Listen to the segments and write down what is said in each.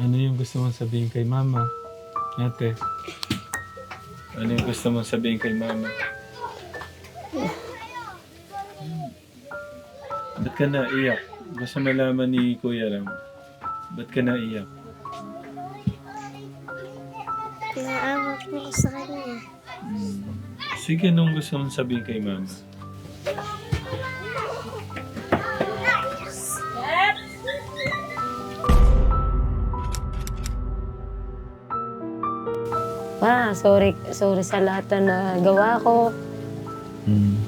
Ano yung gusto mong sabihin kay mama? Ate. Ano yung gusto mong sabihin kay mama? Ba't ka naiyak? Gusto malaman ni Kuya Ram. Ba't ka naiyak? Naawa po ako sa kanya. Hmm. Sige, anong gusto mong sabihin kay mama? Sorry, sorry sa lahat na nagawa ko. Hmm.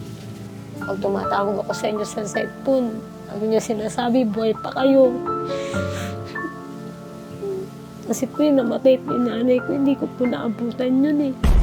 Pag tumatawag ako sa inyo sa cellphone, ang inyo sinasabi, buhay pa kayo. Kasi po yung namatay po yung nanay ko, hindi ko po naabutan yun eh.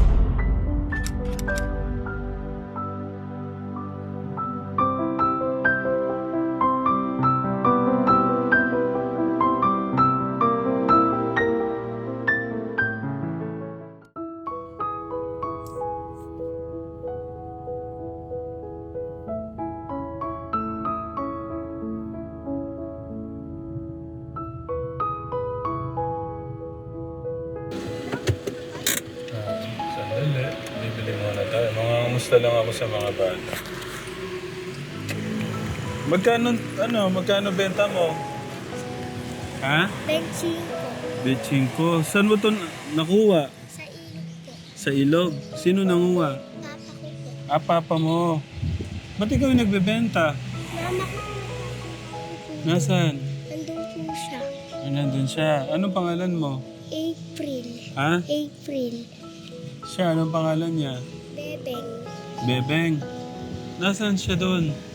Magkano, ano, magkano benta mo? Ha? Benching ko Bitching ko. Saan mo to nakuha? sa ilog po. Sa ilog? Sino nanguha? Papa ko po. Ah, papa mo. Ba't ikaw yung nagbebenta? Mama ko po. Nasaan? Nandun po siya. Ah, nandun siya. Anong pangalan mo? April. Ha? April. Siya, anong pangalan niya? Bebeng. Bebeng. Nasaan siya doon?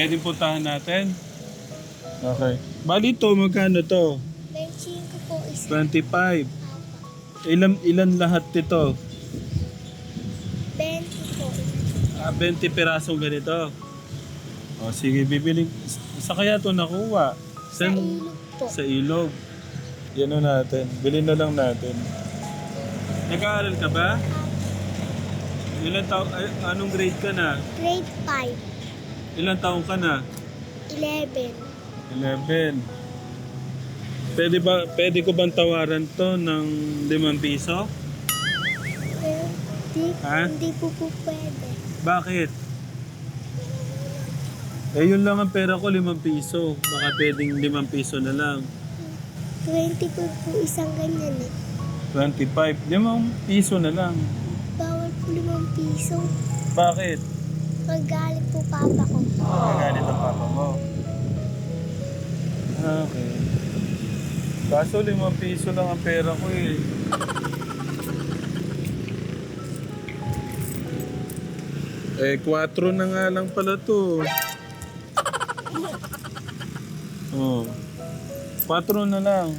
Ah, pwede puntahan natin? Okay. Bali to, magkano to? Benching ko po isa. 25. Papa. Ilan, ilan lahat ito? 20 po. Ah, 20 pirasong ganito. O sige, bibili. Sa kaya to nakuha? Sa Saan? ilog po. Sa ilog. Yan o natin. Bilhin na lang natin. Nag-aaral ka ba? Ilan taon, ay, anong grade ka na? Grade 5. Ilan taong ka na? 11. 11. Pwede ba, pwede ko bang tawaran to ng 5 piso? Pero di, Ha? hindi po po pwede. Bakit? Eh, yun lang ang pera ko, 5 piso. Baka pwedeng 5 piso na lang. 20 po po isang ganyan eh. 25. 5 piso na lang. Bawal po 5 piso. Bakit? Magalit po papa ko. Nagalit ang papa mo. Ah, Okay. Kaso 5 piso lang ang pera ko eh. Eh, 4 na nga lang pala to. Oh. 4 na lang.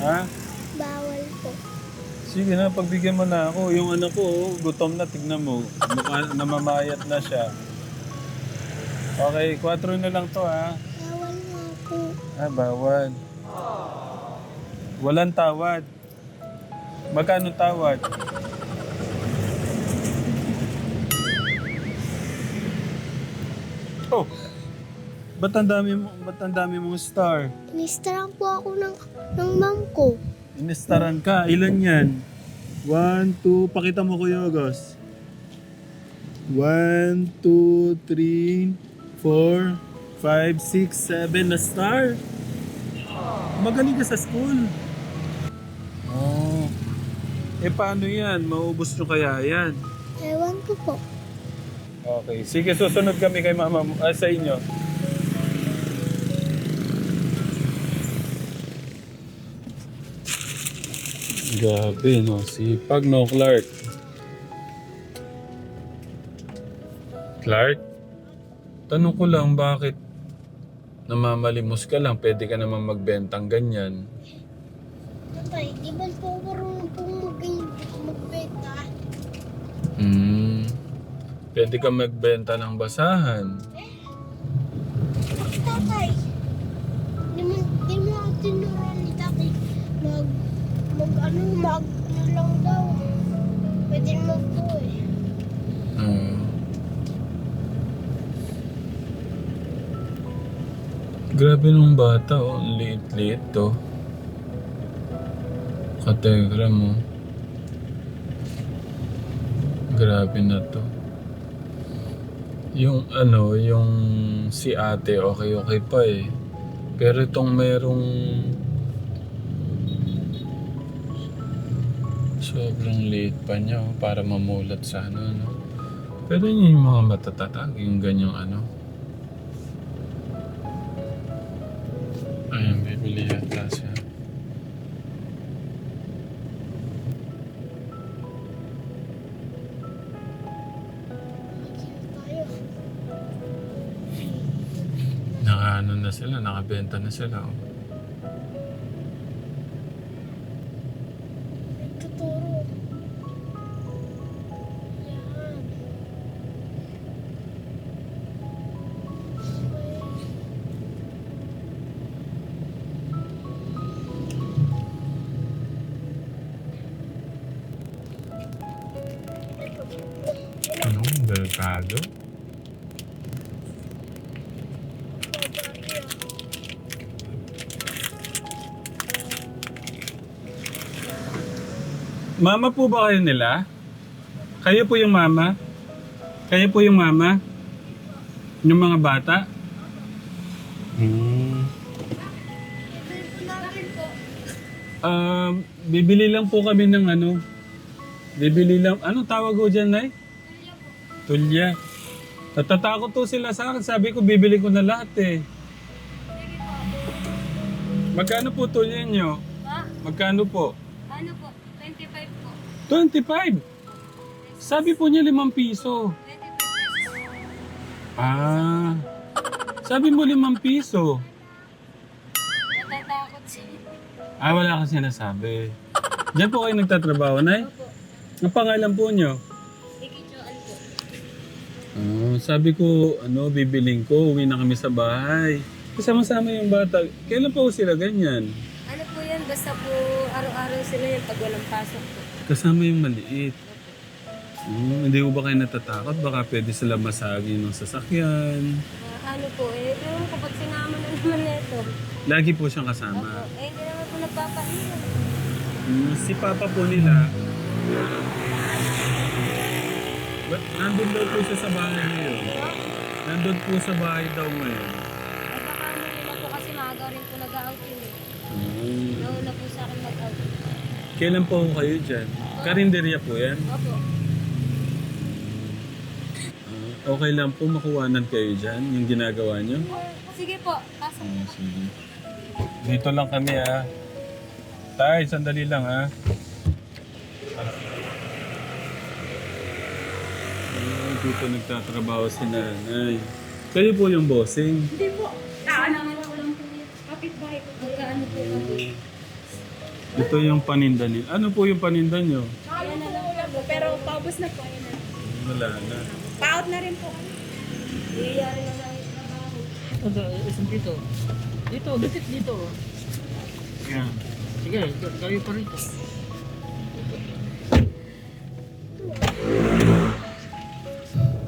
Ha? Sige na, pagbigyan mo na ako. Yung anak ko, oh, gutom na, tignan mo. Mukha, namamayat na siya. Okay, 4 na lang to ha. Bawal nga po. Ah, bawal. Walang tawad. Magkano tawad? Oh! Ba't ang dami mo, ba't ang dami mong star? Inistaran po ako ng, ng mom ko. Inistaran ka. Ilan yan? One, two. Pakita mo Kuya August. One, two, three, four, five, six, seven na star. Magaling ka sa school. Oh. Eh paano yan? Maubos nyo kaya yan? Ewan ko po. Okay. Sige, susunod kami kay mama mo, ah, sa inyo. Grabe, no? Sipag, no, Clark? Clark? Tanong ko lang, bakit namamalimos ka lang? Pwede ka naman magbentang ganyan. Tatay, di ba po marunong pong mag- magbenta? Hmm. Pwede ka magbenta ng basahan. Ano, mag, ano lang daw. Pwede naman po eh. Hmm. Grabe nung bata, oh. Liit-liit to. Kategra mo. Grabe na to. Yung ano, yung si ate, okay okay pa eh. Pero itong merong sobrang liit pa niya oh, para mamulat sa ano, no? Pero yun yung mga matatatag, yung ganyang ano. Ayun, bibili yata siya. Naka ano na sila, nakabenta na sila. oh. Mama po ba kayo nila? Kayo po yung mama? Kayo po yung mama? Yung mga bata? Hmm. Um, bibili lang po kami ng ano. Bibili lang. Anong tawag ko dyan, Nay? Tulya. Natatakot to sila sa akin. Sabi ko, bibili ko na lahat eh. Magkano po tulya nyo? Magkano? Ano po? 25 po. 25. Sabi po niya 5 piso. 25 pesos. Ah. Sabi mo 5 piso. Natatakot siya. Ah, wala kang sinasabi. Diyan po kayo nagtatrabaho, Nay? Opo. Ang pangalan po niyo? Ikichuan po. Ah, sabi ko, ano, bibiling ko, uwi na kami sa bahay. Kasama-sama yung bata. Kailan po sila ganyan? Ano po yan? Basta po araw-araw sila yung pag walang pasok po. Kasama yung maliit. Hmm, hindi ko ba kayo natatakot? Baka pwede sila masagi ng sasakyan. Ah, ano po eh, pero kapag sinama na naman nito. Lagi po siyang Opo. kasama. Eh, hindi naman po nagpapahiya. Hmm, si Papa po nila, Ba't nandun daw po siya sa bahay ngayon? Nandun po sa bahay daw ngayon. Kailan po kayo dyan? Karinderya po yan? Opo. Ah, okay lang po makuwanan kayo dyan, yung ginagawa nyo? Sige po, pasok. Ah, sige. Dito lang kami ah. Tay, sandali lang ah. Ah, dito nagtatrabaho si nanay. Kayo po yung bossing. Hindi po. Kasama ko lang po yun. Kapit-bahay po. Magkaano po kami. Ito yung paninda niyo. Ano po yung paninda nyo? Yan na lang po. Pero paubos na po. Yan na. Wala na. Paot na rin po. Iyayari na lang yung trabaho. Ito, isang dito. Dito, bitit dito. Yan. Sige, kayo pa rito.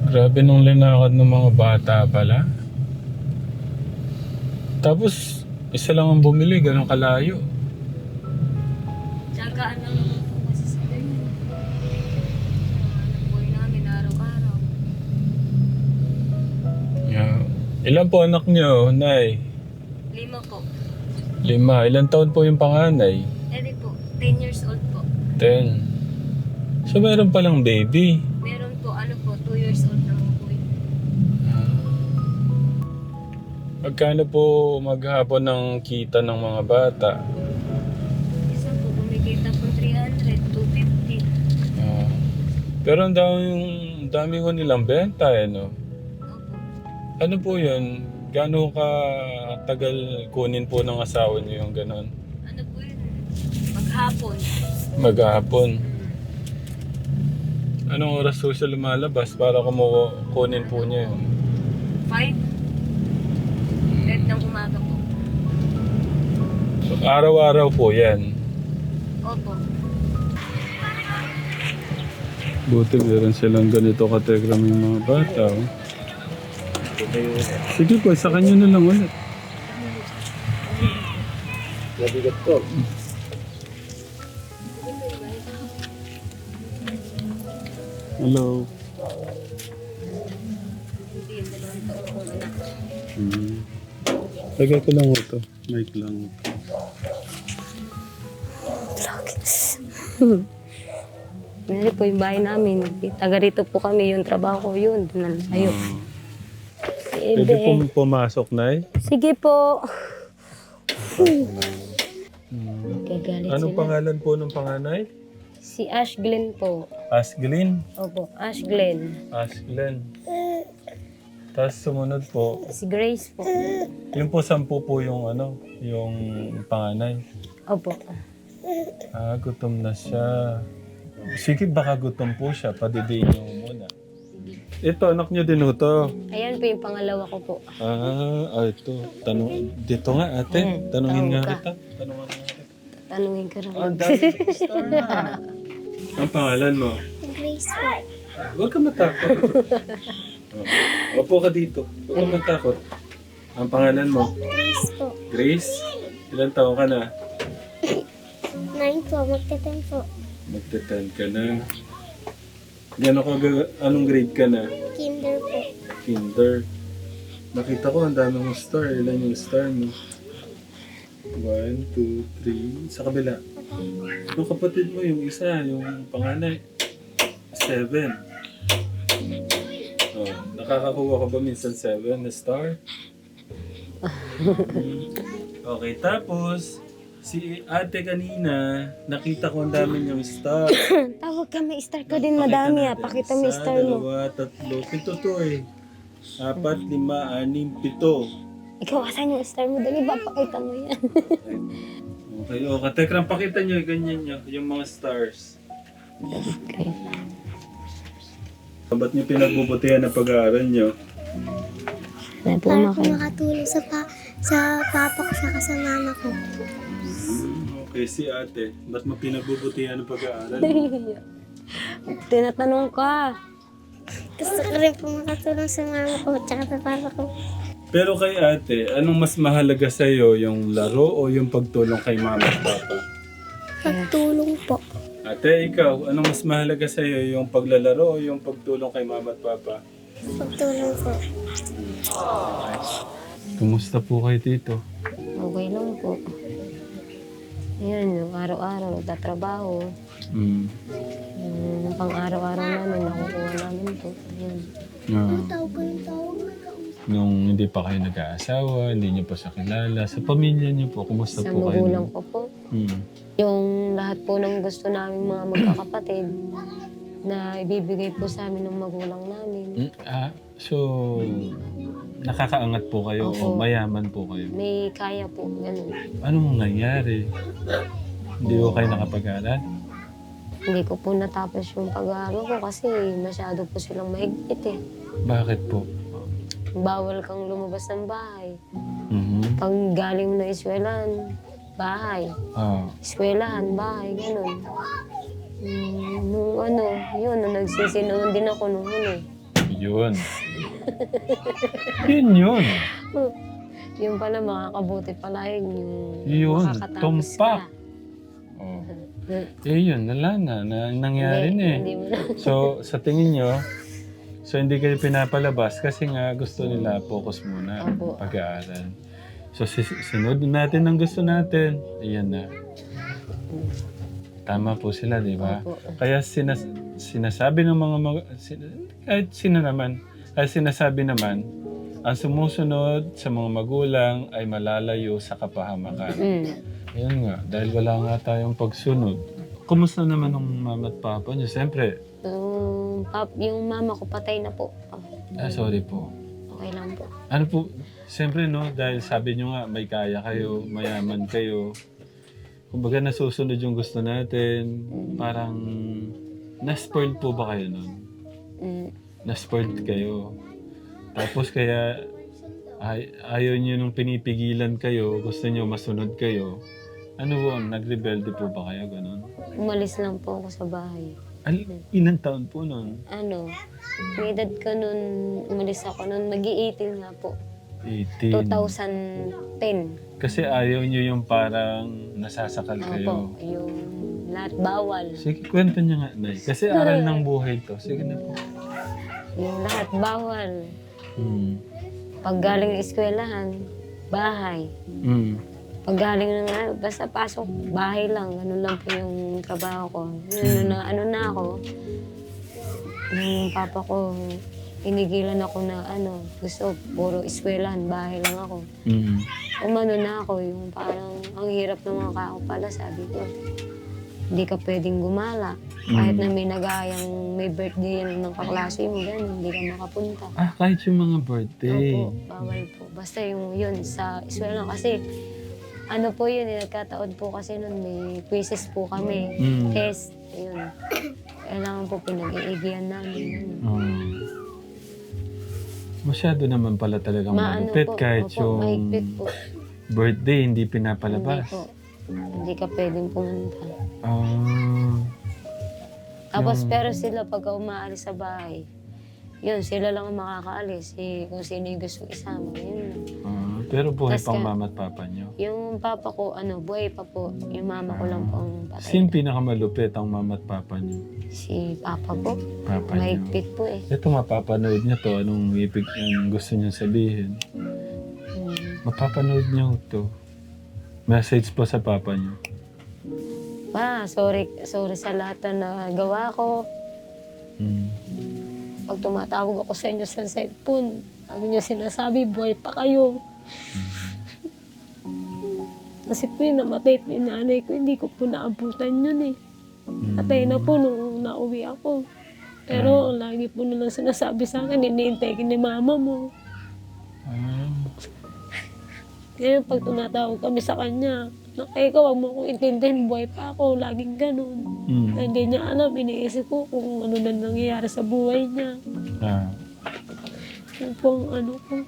Grabe nung linakad ng mga bata pala. Tapos, isa lang ang bumili, ganun kalayo. Tsagaan lang naman po kasi sa ganyan. Buhay namin araw-araw. Yeah. Ilan po anak niyo, Nay? Lima po. Lima. Ilan taon po yung panganay? Edi po, 10 years old po. Ten. So meron palang baby. Meron po, ano po, 2 years old naman po yun. Magkano po maghapon ng kita ng mga bata? Pero ang daming, dami ko nilang benta eh, no? Ano po yun? Gano'n ka tagal kunin po ng asawa niyo yung ganon? Ano po yun? Maghapon. Maghapon. Hmm. Anong oras po siya lumalabas para kumuha, kunin po niya yun? 5? 5 ng umaga po. So, araw-araw po yan. Opo. Buti meron silang ganito kategram yung mga bata. Oh. Sige po, sa kanya na lang ulit. Mabigat to. Hello. Hmm. Lagay ko lang ito. Mic lang. Ngayon po yung bahay namin. Taga rito po kami, yung trabaho ko yun. Doon lang tayo. Pwede Hindi. pong pumasok, Nay? Sige po. Gagalit Anong sila. pangalan po ng panganay? Si Ash Glenn po. Asglin. Opo, Ash Glenn. Asglen. Tapos sumunod po, Si Grace po. yung po sampu po yung ano, yung panganay. Opo. Ah, gutom na siya. Sige, baka gutom po siya. Padidiin niyo muna. Ito, anak niyo din ito. Ayan po yung pangalawa ko po. Ah, ah, ito. Tanong, dito nga ate. Hmm, Tanungin nga kita. Tanungan nga kita. Tanungin ka rin. Ah, ang dami star na. Ang pangalan mo? Grace po. Huwag ka matakot. oh. Opo ka dito. Huwag ka matakot. Ang pangalan mo? Grace po. Grace? Ilan taon ka na? Nine po. Magte-ten po. Magte-10 ka na. Gano'n ka, ga- anong grade ka na? Kinder po. Kinder. Nakita ko ang dami mong star. Ilan yung star mo? One, two, three. Sa kabila. Yung kapatid mo, yung isa, yung panganay. Seven. Oh, nakakakuha ka ba minsan seven na star? Hmm. okay, tapos, si ate kanina, nakita ko ang dami niyang star. Tawag ka, may star ka din madami ah. Pakita mo yung star mo. dalawa, tatlo. Pito to eh. Apat, lima, anim, pito. Ikaw, asan yung star mo? Dali ba, pakita mo yan. Okay, o. Katekram, pakita nyo, ganyan nyo, yung mga stars. okay. Ba't nyo pinagbubutihan ang pag-aaral po, Para po maka- makatulong sa pa sa papa ko saka sa mama ko. Okay, si ate. Ba't mo pinagbubutihan ang pag-aaral? Tinatanong ka. Gusto ko rin po makatulong sa mama ko tsaka sa papa ko. Pero kay ate, anong mas mahalaga sa'yo? Yung laro o yung pagtulong kay mama at papa? Pagtulong po. Ate, ikaw, anong mas mahalaga sa'yo? Yung paglalaro o yung pagtulong kay mama at papa? Pagtulong po. Kumusta po kayo dito? Okay lang po. Yan, yung araw-araw, nagtatrabaho. Hmm. Yung pang araw-araw namin, nakukuha namin po. Yan. Ah. Yung nung hindi pa kayo nag-aasawa, hindi niyo pa siya kilala, sa pamilya niyo po, kumusta Sa po kayo? magulang ko po. Hmm. Yung lahat po ng gusto namin mga magkakapatid na ibibigay po sa amin ng magulang namin. Mm, Ah, so, nakakaangat po kayo o Opo. mayaman po kayo. May kaya po, ganun. Anong nangyari? Hindi ko kayo nakapag-aral? Hindi ko po natapos yung pag-aaral ko kasi masyado po silang maigpit eh. Bakit po? Bawal kang lumabas ng bahay. Mhm. Pag galing mo na eskwelahan, bahay. Ah, Eskwelahan, bahay, ganun. Mm, nung ano, yun, nung nagsisinoon din ako nung eh. Yun. yun yun. Yung pala, makakabuti pala yun, yung Yun, makakatapos tumpak. ka. Oh. Eh yun, wala na. na nangyari Hindi, na eh. Hindi mo na. So, sa tingin nyo, so hindi kayo pinapalabas kasi nga gusto nila focus muna Opo. pag-aaral. So, si- sunod natin ang gusto natin. Ayan na. Tama po sila, di ba? Opo. Kaya sinas sinasabi ng mga mag- sin- kahit sino naman, ay sinasabi naman, ang sumusunod sa mga magulang ay malalayo sa kapahamakan. Mm. Ayun nga, dahil wala nga tayong pagsunod. Kumusta naman ng mama at papa niyo? Siyempre, Yung, pap, yung mama ko patay na po. Ah, ah, sorry po. okay lang po. Ano po, siyempre no, dahil sabi niyo nga, may kaya kayo, mayaman kayo. Kumbaga nasusunod yung gusto natin. Parang, na-spoiled po ba kayo nun? Mm. Na-spoiled kayo. Tapos kaya, ay, ayaw niyo nung pinipigilan kayo, gusto niyo masunod kayo. Ano po, nagrebelde po ba kayo, ganun? Umalis lang po ako sa bahay. Al, ilang taon po nun? Ano, may edad ka nun, umalis ako nun, nag-i-18 nga po. 18. 2010. Kasi ayaw nyo yung parang nasasakal Opo, kayo. yung lahat bawal. Sige, kwento niya nga, Nay. Kasi aral ng buhay to. Sige na po. Yung lahat bawal. Mm. Pag galing ng eskwelahan, bahay. Mm. Pag galing ng ano, basta pasok, bahay lang. Ganun lang po yung trabaho ko. Yun, na, ano na ako, yung papa ko, inigilan ako na ano, gusto, puro eskwelahan, bahay lang ako. Mm. Umano na ako, yung parang ang hirap ng mga kao pala, sabi ko. Hindi ka pwedeng gumala. Kahit na may nagayang may birthday yan ng kaklase mo, gano'n, hindi ka makapunta. Ah, kahit yung mga birthday. Opo, bawal po. Basta yung yun, sa eskwela kasi, ano po yun, eh, nagkataon po kasi nun may quizzes po kami. Mm. Test, yun. Kailangan po pinag-iigihan namin. yun. Oh. Masyado naman pala talagang Maano malupit po, kahit opo, yung mahigpit po. birthday hindi Hindi pinapalabas. po. Hindi ka pwedeng pumunta. Ah. Tapos Yung- pero sila pagka umaalis sa bahay, yun, sila lang ang makakaalis. Eh, kung sino yung gusto isama, yun lang. ah, pero buhay Tas pang ka- mama at papa niyo. Yung papa ko, ano, buhay pa po. Yung mama ko lang po ang patay. Sino pinakamalupit ang mama at papa niyo? Si papa po. Papa niyo. Mahigpit po eh. Ito mapapanood niyo to. Anong ibig ang gusto niyo sabihin? Hmm. Mapapanood niyo to. Message po sa papa niyo. Pa, sorry, sorry sa lahat na nagawa ko. Mm. Pag tumatawag ako sa inyo sa cellphone, sabi niyo sinasabi, buhay pa kayo. Kasi po yung namatay po yung nanay ko, hindi ko po naabutan yun eh. Patay na po nung nauwi ako. Pero lagi po nilang sinasabi sa akin, iniintay ka ni mama mo. Ah. Kaya pag tumatawag kami sa kanya, nakay ka, wag mo akong intindihin, buhay pa ako, laging ganun. Mm. Na Hindi niya alam, iniisip ko kung ano na nangyayari sa buhay niya. Ah. Yung pong ano ko,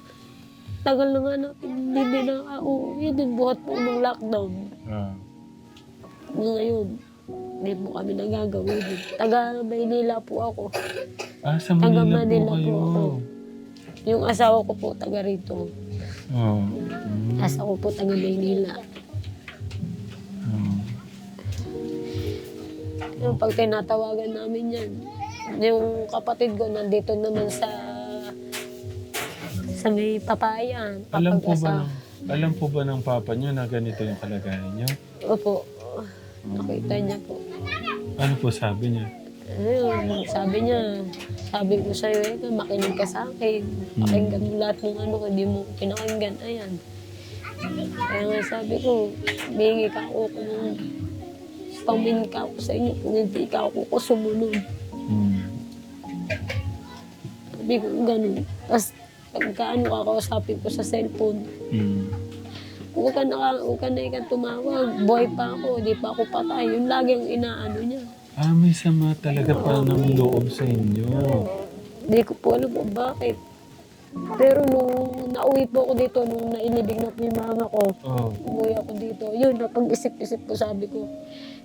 tagal na nga natin, hindi din na uuwi din buhat po nung lockdown. Ah. Ngayon, hindi po kami nagagawin. Taga Maynila po ako. Ah, sa Taga Manila po Manila po kayo. ako. Yung asawa ko po taga rito. Oh. Mm. Asawa ko po taga Maynila. Oh. Yung pag tinatawagan namin yan, yung kapatid ko nandito naman sa sa may papayan. Alam po ba ng, alam po ba ng papa niyo na ganito yung kalagayan niyo? Opo. Nakita niya po. Ano po sabi niya? Ayun, sabi niya, sabi ko sa'yo, eh, makinig ka sa akin. Pakinggan mo lahat ng ano, hindi mo pinakinggan. Ayan. Kaya nga sabi ko, bingi ka ako kung pamingin ka ako sa inyo kung hindi ka ako ko sumunod. Mm. Sabi ko, ganun. Tapos, pagka ano kakausapin ko sa cellphone, Mm. huwag ka na, huwag ka na ikan tumawag. Boy pa ako, di pa ako patay. Yun lagi ang inaano niya. Ah, may sama talaga pa ng loob sa inyo. Hindi ko po alam kung bakit. Pero nung nauwi po ako dito, nung nailibig na po yung mama ko, Oh. umuwi ako dito. Yun, napag-isip-isip ko sabi ko.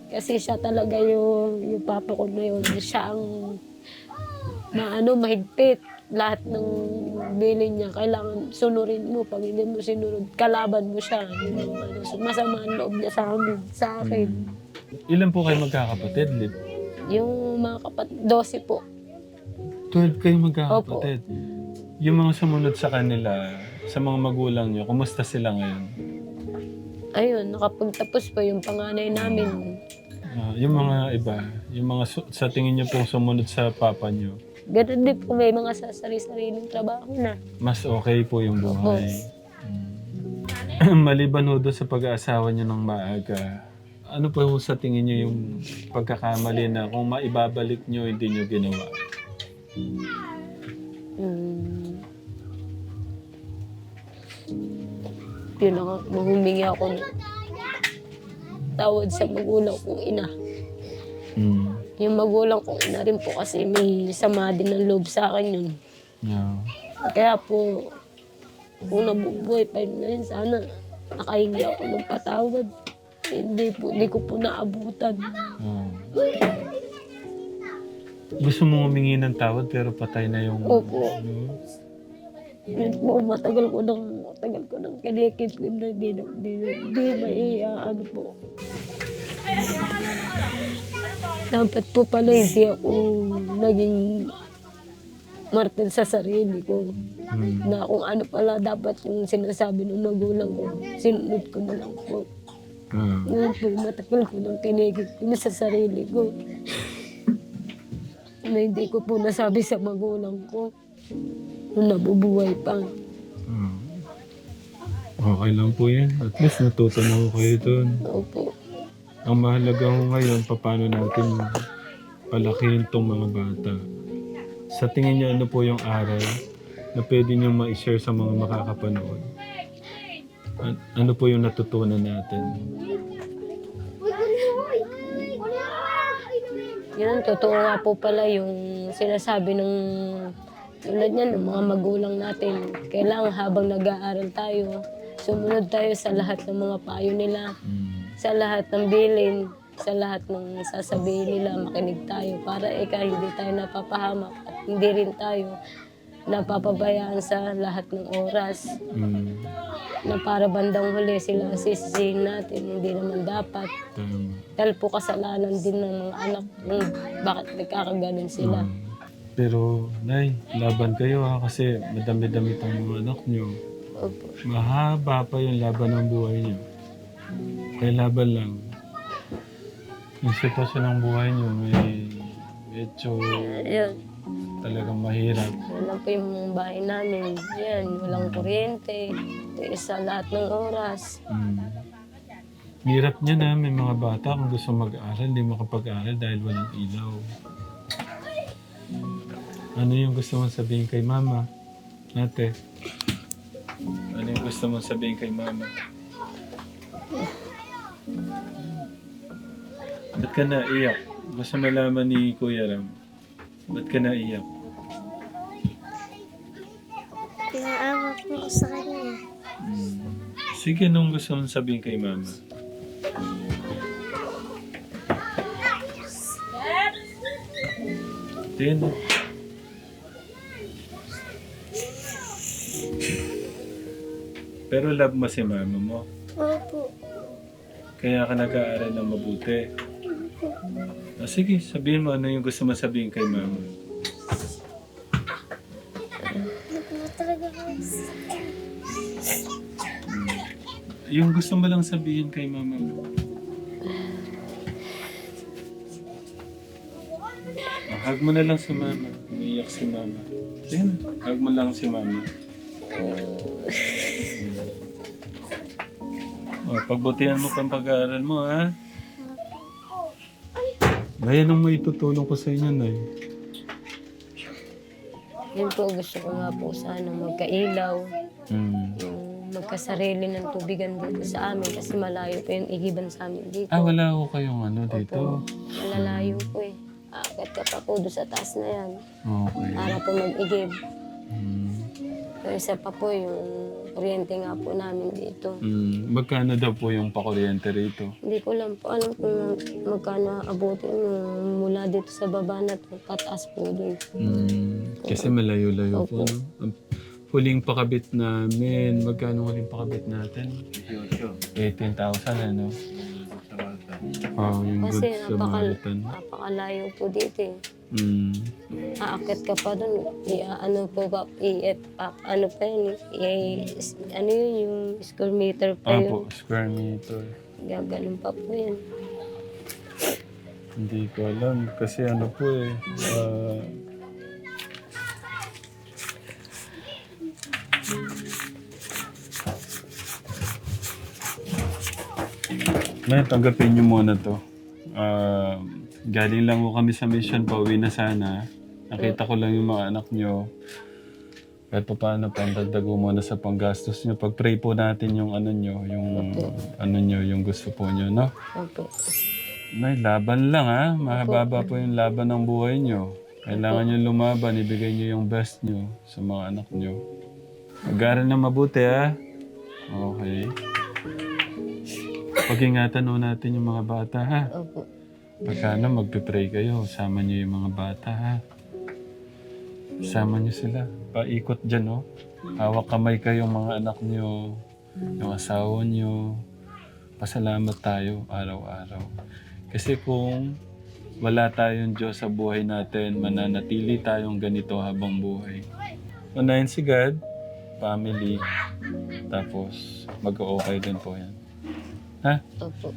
Kasi siya talaga yung, yung papa ko na yun. Siya ang maano, mahigpit. Lahat ng bilin niya, kailangan sunurin mo. Pag hindi mo sinunod, kalaban mo siya. Yun ano, masama ang loob niya sa amin, sa akin. Ilan po kayo magkakapatid, Lip? Yung mga kapat, 12 po. 12 kayo magkakapatid. Yung mga sumunod sa kanila, sa mga magulang niyo, kumusta sila ngayon? Ayun, nakapagtapos po yung panganay namin. Ah, yung mga iba, yung mga su- sa tingin niyo pong sumunod sa papa niyo, Ganun din po, may mga sasari-sariling trabaho na. mas okay po yung buhay. Mm. Maliban ho doon sa pag-aasawa niyo ng maaga, ano pa ho sa tingin niyo yung pagkakamali na kung maibabalik niyo, hindi niyo ginawa? Mm. Yun lang, mahumingi ako ng tawad sa magulang kong ina. Mm. Yung magulang kong ina rin po kasi may sama din ng loob sa akin yun. Yeah. Kaya po, kung nabubuhay pa yun ngayon, sana nakahingi ako ng patawad. Hindi po, hindi ko po naabutan. Oh. Gusto mo humingi ng tawad pero patay na yung... Opo. Ano? Yun po, matagal ko nang, matagal ko nang kinikip ko na di, di, di, di may ano po. Dapat po pala hindi ako naging martir sa sarili ko. Hmm. Na kung ano pala dapat yung sinasabi ng magulang ko, sinunod ko na lang po. Ah. Ngayon po, matagal ko nang kinikip ko na sa sarili ko. Na hindi ko po nasabi sa magulang ko. Nung nabubuhay pa. Ah. Okay lang po yan. At least natuto na ko kayo doon. Opo. Ang mahalaga ko ngayon, paano natin palakihin tong mga bata. Sa tingin niyo, ano po yung aral na pwede niyo ma-share sa mga makakapanood? An- ano po yung natutunan natin? Yun, totoo nga po pala yung sinasabi ng tulad niyan, ng mga magulang natin. Kailangan habang nag-aaral tayo, sumunod tayo sa lahat ng mga payo nila, sa lahat ng bilin, sa lahat ng sasabihin nila, makinig tayo para ika hindi tayo napapahamak at hindi rin tayo napapabayaan sa lahat ng oras Mm, na para bandang huli sila sisisihin natin, hindi naman dapat. tama. Dahil po kasalanan din ng mga anak kung bakit nagkakaganon sila. Mm. Pero, Nay, laban kayo ha kasi madami-damit ang mga anak niyo. Opo. Mahaba pa yung laban ng buhay niyo. Kaya laban lang. Yung sitwasyon ng buhay niyo may medyo Ayun, talagang mahirap. lang po yung bahay namin. Yan, walang kuryente. Tiis sa lahat ng oras. Mm. Hirap niya na may mga bata kung gusto mag-aral, hindi makapag-aral dahil walang ilaw. Ano yung gusto mong sabihin kay mama? Ate? Ano yung gusto mong sabihin kay mama? Ba't ka naiyak? Gusto malaman ni Kuya Ram. Ba't ka naiyak? Naawa po ako sa kanya. Mm. Sige, anong gusto mong sabihin kay mama? Tin. Pero love mo si mama mo. Kaya ka nag-aaral ng mabuti. Ah, sige, sabihin mo ano yung gusto mo sabihin kay mama. Yung gusto mo lang sabihin kay mama mo. Mo na lang si mama. Umiiyak si mama. Sige na, hug mo lang si mama. Oh, pagbutihan mo pang pag-aaral mo, ha? Nay, anong may tutulong ko sa inyo, Nay? Yun po, gusto ko nga po sana magkailaw. Hmm. Yung magkasarili ng tubigan dito sa amin kasi malayo po yung igiban sa amin dito. Ah, wala ko kayong ano dito. Malalayo po eh. Akit ka pa po doon sa taas na yan. Okay. Para po mag-igib. Hmm. Pero isa pa po yung kuryente nga po namin dito. Hmm. Magkano daw po yung pakuryente rito? Hindi ko lang po alam kung magkano abutin yung mula dito sa baba na to, pataas po doon. Hmm. Kasi malayo-layo po, no? Ang huling pakabit namin, magkano huling pakabit natin? 18,000, ano? Oh, yung Kasi good napaka, Samaritan. napakalayo po dito eh. Hmm. Aakit ka pa doon, ano po ba, i pa, ano pa yun, i, ano yun, yung square meter pa Ah yun. po, square meter. Gaganon pa po yun. Hindi ko alam. Kasi ano po eh. ah, May tanggapin niyo muna to. Ah, galing lang ko kami sa mission, pauwi na sana. Nakita ko lang yung mga anak niyo. Kahit pa paano, pandagdag muna sa panggastos niyo. Pag-pray po natin yung ano niyo, yung ano niyo, yung gusto po niyo, no? Opo. May laban lang ha. Mahababa po yung laban ng buhay nyo. Kailangan nyo lumaban, ibigay nyo yung best nyo sa mga anak nyo. Mag-aaral na mabuti ha. Okay. Pag-ingatan ho natin yung mga bata ha. Opo. Pagka ano, magpipray kayo, sama nyo yung mga bata ha. Sama niyo sila. Paikot dyan, no? Hawak kamay kayong mga anak niyo, yung asawa niyo. Pasalamat tayo araw-araw. Kasi kung wala tayong Diyos sa buhay natin, mananatili tayong ganito habang buhay. Unahin si God, family, tapos mag-okay din po yan. Ha? Opo.